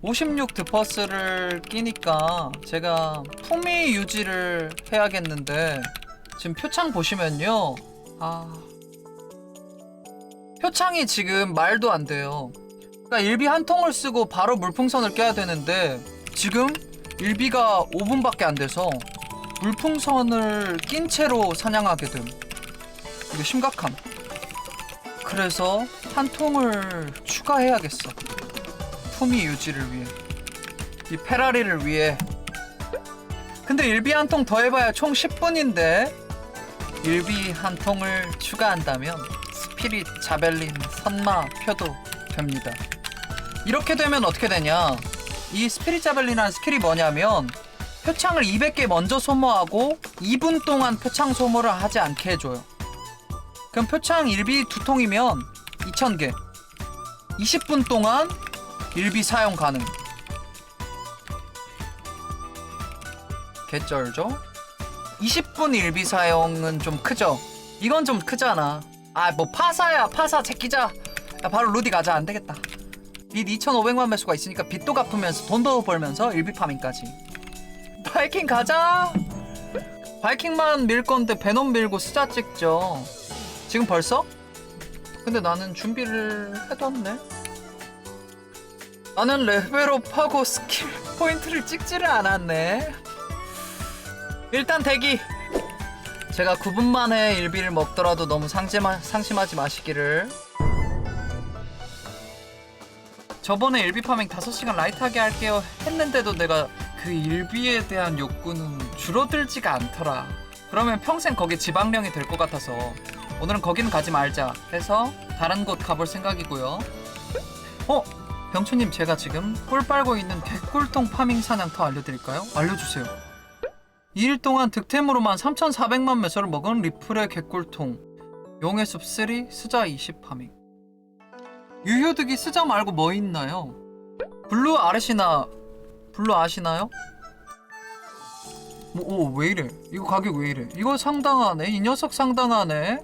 56 드퍼스를 끼니까 제가 품위 유지를 해야겠는데 지금 표창 보시면요. 아. 표창이 지금 말도 안 돼요. 그러니까 일비 한 통을 쓰고 바로 물풍선을 껴야 되는데 지금 일비가 5분밖에 안 돼서 물풍선을 낀 채로 사냥하게 됨. 이거 심각함. 그래서 한 통을 추가해야겠어. 품위 유지를 위해. 이 페라리를 위해. 근데 일비 한 통 더 해봐야 총 10분인데 일비 한 통을 추가한다면 스피릿 자벨린 선마 표도 됩니다. 이렇게 되면 어떻게 되냐? 이 스피릿 자벨린이라는 스킬이 뭐냐면 표창을 200개 먼저 소모하고 2분 동안 표창 소모를 하지 않게 해줘요. 그럼 표창 일비 두 통이면 2,000개. 20분 동안 일비 사용 가능. 개쩔죠? 20분 일비 사용은 좀 크죠? 이건 좀 크잖아. 아, 뭐 파사야, 파사 제끼자. 야, 바로 루디 가자. 안 되겠다. 빚 2,500만 매수가 있으니까 빚도 갚으면서 돈도 벌면서 일비 파밍까지. 바이킹 가자. 바이킹만 밀 건데 베놈 밀고 스자 찍죠. 지금 벌써? 근데 나는 준비를 해뒀네. 나는 레벨업하고 스킬 포인트를 찍지를 않았네. 일단 대기. 제가 9분 만에 일비를 먹더라도 너무 상심하, 상심하지 마시기를. 저번에 일비 파밍 5시간 라이트하게 할게요 했는데도 내가 그 일비에 대한 욕구는 줄어들지가 않더라. 그러면 평생 거기 지방령이 될 것 같아서 오늘은 거기는 가지 말자 해서 다른 곳 가볼 생각이고요. 어? 병추님 제가 지금 꿀 빨고 있는 개꿀통 파밍 사냥터 알려드릴까요? 알려주세요. 2일 동안 득템으로만 3,400만 매서를 먹은 리플의 개꿀통 용의 숲 3 스자 20 파밍 유효득이 스자 말고 뭐 있나요? 블루 아르시나 블루 아시나요? 뭐, 오, 왜 이래? 이거 가격 왜 이래? 이거 상당하네. 이 녀석 상당하네.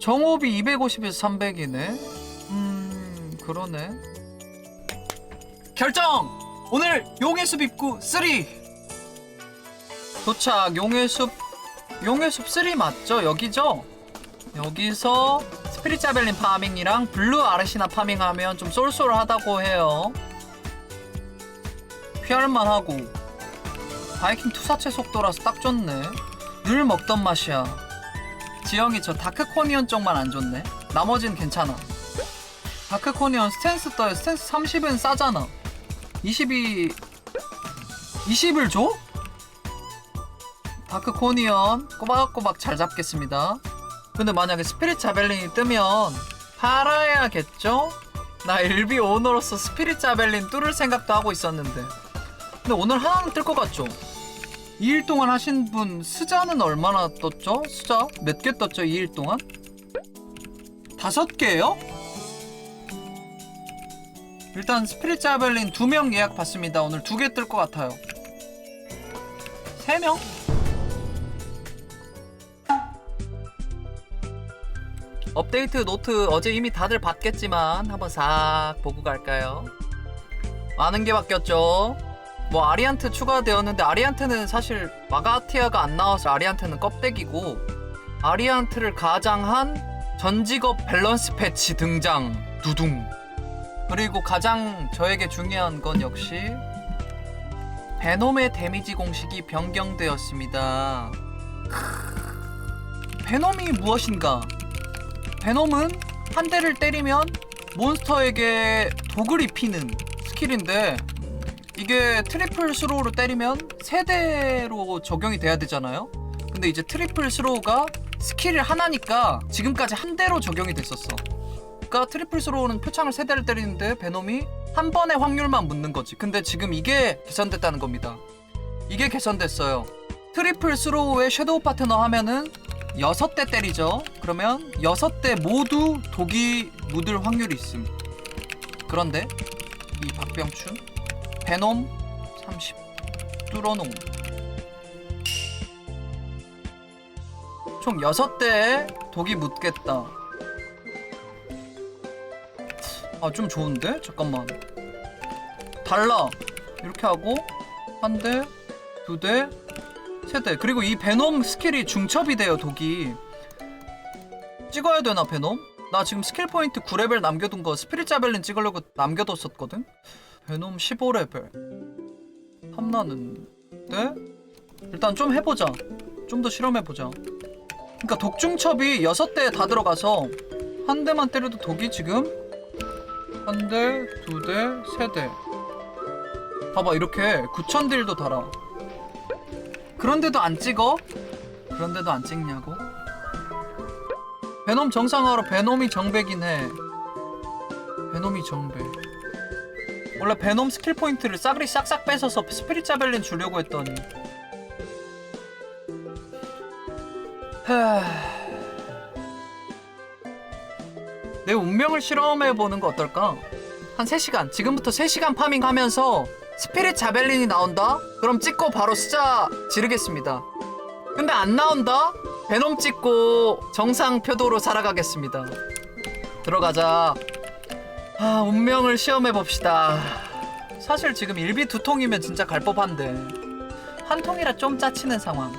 정호비 250에서 300이네. 음, 그러네. 결정! 오늘 용의 숲 입구 3! 도착, 용의 숲, 용의 숲 3 맞죠? 여기죠? 여기서 스피릿 자벨린 파밍이랑 블루 아르시나 파밍하면 좀 쏠쏠하다고 해요. 피할만 하고 바이킹 투사체 속도라서 딱 좋네. 늘 먹던 맛이야. 지영이 저 다크 코니언 쪽만 안 좋네. 나머진 괜찮아. 다크코니언 스탠스 떠요. 스탠스 30은 싸잖아. 20이 20을 줘? 다크코니언 꼬박꼬박 잘 잡겠습니다. 근데 만약에 스피릿 자벨린이 뜨면 팔아야겠죠? 나 일비 오너로서 스피릿 자벨린 뚫을 생각도 하고 있었는데 근데 오늘 하나는 뜰 것 같죠? 2일 동안 하신 분 스자는 얼마나 떴죠? 스자 몇 개 떴죠? 2일 동안? 다섯 개요? 일단 스피릿 자벨린 두 명 예약 받습니다. 오늘 두 개 뜰 것 같아요. 세 명? 업데이트 노트 어제 이미 다들 봤겠지만 한번 싹 보고 갈까요? 많은 게 바뀌었죠. 뭐 아리안트 추가되었는데 아리안트는 사실 마가티아가 안 나와서 아리안트는 껍데기고 아리안트를 가장한 전직업 밸런스 패치 등장 두둥 그리고 가장 저에게 중요한 건 역시 베놈의 데미지 공식이 변경되었습니다. 크... 베놈이 무엇인가? 베놈은 한 대를 때리면 몬스터에게 독을 입히는 스킬인데 이게 트리플 스로우로 때리면 세 대로 적용이 돼야 되잖아요. 근데 이제 트리플 스로우가 스킬을 하나니까 지금까지 한 대로 적용이 됐었어. 그러니까 트리플 스로우는 표창을 세 대를 때리는데 베놈이 한 번의 확률만 묻는 거지. 근데 지금 이게 개선됐다는 겁니다. 이게 개선됐어요. 트리플 스로우의 섀도우 파트너 하면은 여섯 대 때리죠. 그러면 여섯 대 모두 독이 묻을 확률이 있음. 그런데 이 박병춘 베놈 30 뚫어놓음. 총 여섯 대에 독이 묻겠다. 아 좀 좋은데? 잠깐만. 달라 이렇게 하고 한 대, 두 대, 세 대. 그리고 이 베놈 스킬이 중첩이 돼요 독이. 찍어야 되나 베놈? 나 지금 스킬 포인트 9레벨 남겨둔 거 스피릿 자벨린 찍으려고 남겨뒀었거든? 베놈 15레벨 탐나는데? 일단 좀 해보자 좀 더 실험해보자 그니까 독중첩이 6대 다 들어가서 한 대만 때려도 독이 지금 한 대, 두 대, 세 대. 봐봐 이렇게 9,000딜도 달아. 그런데도 안 찍어? 그런데도 안 찍냐고? 베놈 정상화로 베놈이 정배긴 해. 베놈이 정배. 원래 베놈 스킬 포인트를 싸그리 싹싹 뺏어서 스피릿 자벨린 주려고 했더니. 하... 내 운명을 실험해 보는 거 어떨까? 한 3시간. 지금부터 3시간 파밍 하면서 스피릿 자벨린이 나온다? 그럼 찍고 바로 숫자 지르겠습니다. 근데 안 나온다? 베놈 찍고 정상 표도로 살아가겠습니다. 들어가자. 아, 운명을 시험해 봅시다. 사실 지금 일비 두 통이면 진짜 갈 법한데 한 통이라 좀 짜치는 상황.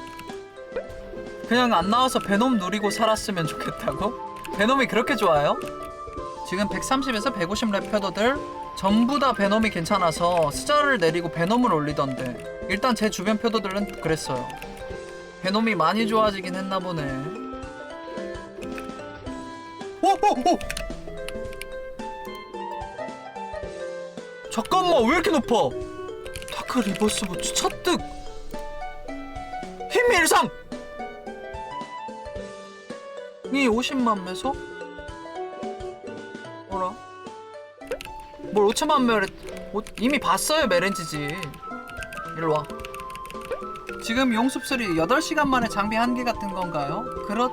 그냥 안 나와서 베놈 누리고 살았으면 좋겠다고? 베놈이 그렇게 좋아요? 지금 130에서 150렙 표도들 전부 다 베놈이 괜찮아서 스자를 내리고 베놈을 올리던데 일단 제 주변 표도들은 그랬어요. 베놈이 많이 좋아지긴 했나 보네. 오, 오, 오! 잠깐만 왜 이렇게 높아? 타크 리버스 부츠 첫득 힘 일상 이 50만 매소? 뭐라? 뭘 5천만 메레 오- 이미 봤어요 메렌지지 일로와 지금 용습술이 8시간 만에 장비 한 개 같은 건가요? 그렇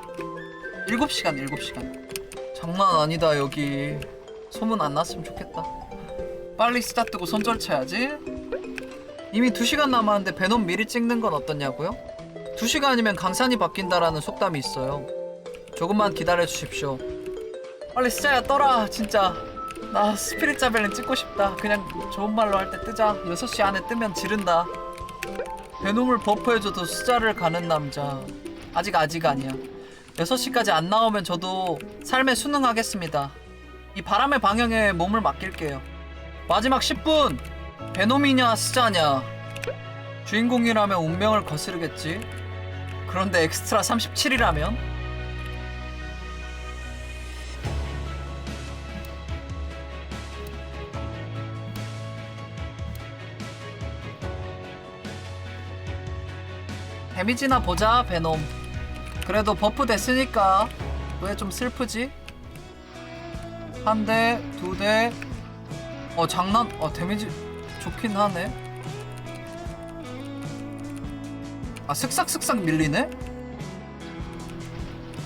7시간 7시간 장난 아니다 여기 소문 안 났으면 좋겠다 빨리 스타트고 손절 쳐야지 이미 2시간 남았는데 베놈 미리 찍는 건 어떠냐고요? 2시간이면 강산이 바뀐다라는 속담이 있어요 조금만 기다려 주십시오. 빨리 스자야 떠라 진짜. 나 스피릿 자벨린 찍고 싶다. 그냥 좋은 말로 할 때 뜨자. 6시 안에 뜨면 지른다. 베놈을 버프해줘도 스자를 가는 남자. 아직 아직 아니야. 6시까지 안 나오면 저도 삶에 순응하겠습니다. 이 바람의 방향에 몸을 맡길게요. 마지막 10분! 베놈이냐 스자냐? 주인공이라면 운명을 거스르겠지. 그런데 엑스트라 37이라면 데미지나 보자 베놈 그래도 버프 됐으니까 왜 좀 슬프지? 한 대, 두 대. 어 장난. 어 데미지 좋긴 하네. 아 슥싹슥싹 밀리네?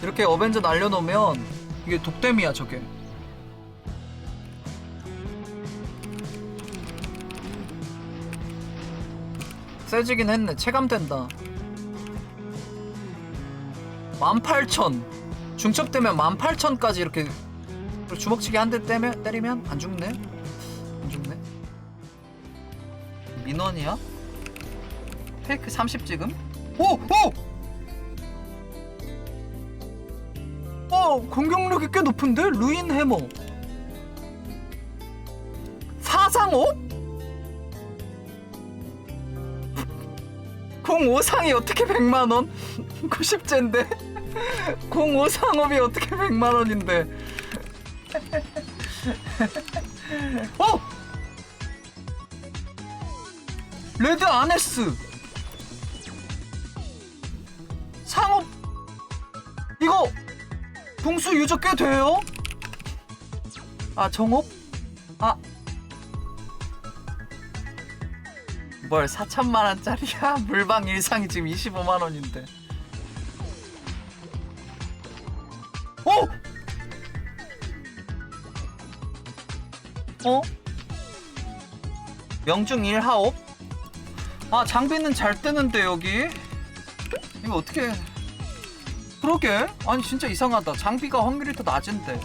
이렇게 어벤져 날려놓으면 이게 독댐이야 저게. 세지긴 했네. 체감된다. 18,000 중첩 되면 18,000까지 이렇게 주먹치기 한 대 때면 때리면 안 죽네 안 죽네 민원이야? 페이크 30 지금? 오! 오! 어 공격력이 꽤 높은데? 루인 해머 사상호? 공오상이 어떻게 100만원? 90째인데? 공오상업이 어떻게 100만 원인데 어! 레드 아네스 상업 이거 동수 유저 꽤 돼요? 아 정업? 아 뭘 4천만 원짜리야? 물방 일상이 지금 25만 원인데. 어? 명중 1하옵? 아 장비는 잘 뜨는데 여기. 이거 어떻게 그러게. 아니 진짜 이상하다. 장비가 확률이 더 낮은데.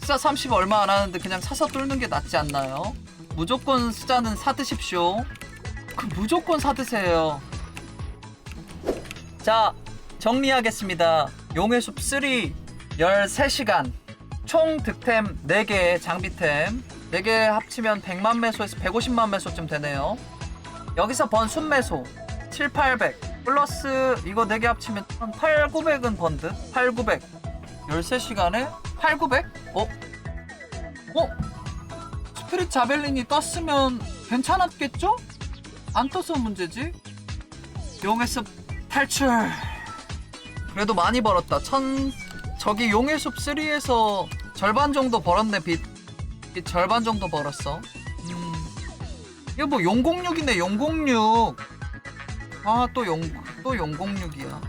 스타 30 얼마 안 하는데 그냥 사서 뚫는 게 낫지 않나요? 무조건 수자는 사드십시오. 그 무조건 사드세요. 자 정리하겠습니다. 용의 숲 3 13시간 총 득템 4개 장비템 4개 합치면 100만 매소에서 150만 매소쯤 되네요 여기서 번 순매소 7, 800 플러스 이거 4개 합치면 한 8, 900은 번듯 8, 900 13시간에 8, 900? 어? 어? 스피릿 자벨린이 떴으면 괜찮았겠죠? 안 떠서 문제지? 용의 숲 탈출 그래도 많이 벌었다 천 저기 용의 숲 3에서 절반 정도 벌었네 빚, 빚 절반 정도 벌었어. 음. 이거 뭐 용공육이네 용공육. 아또용또 용공육이야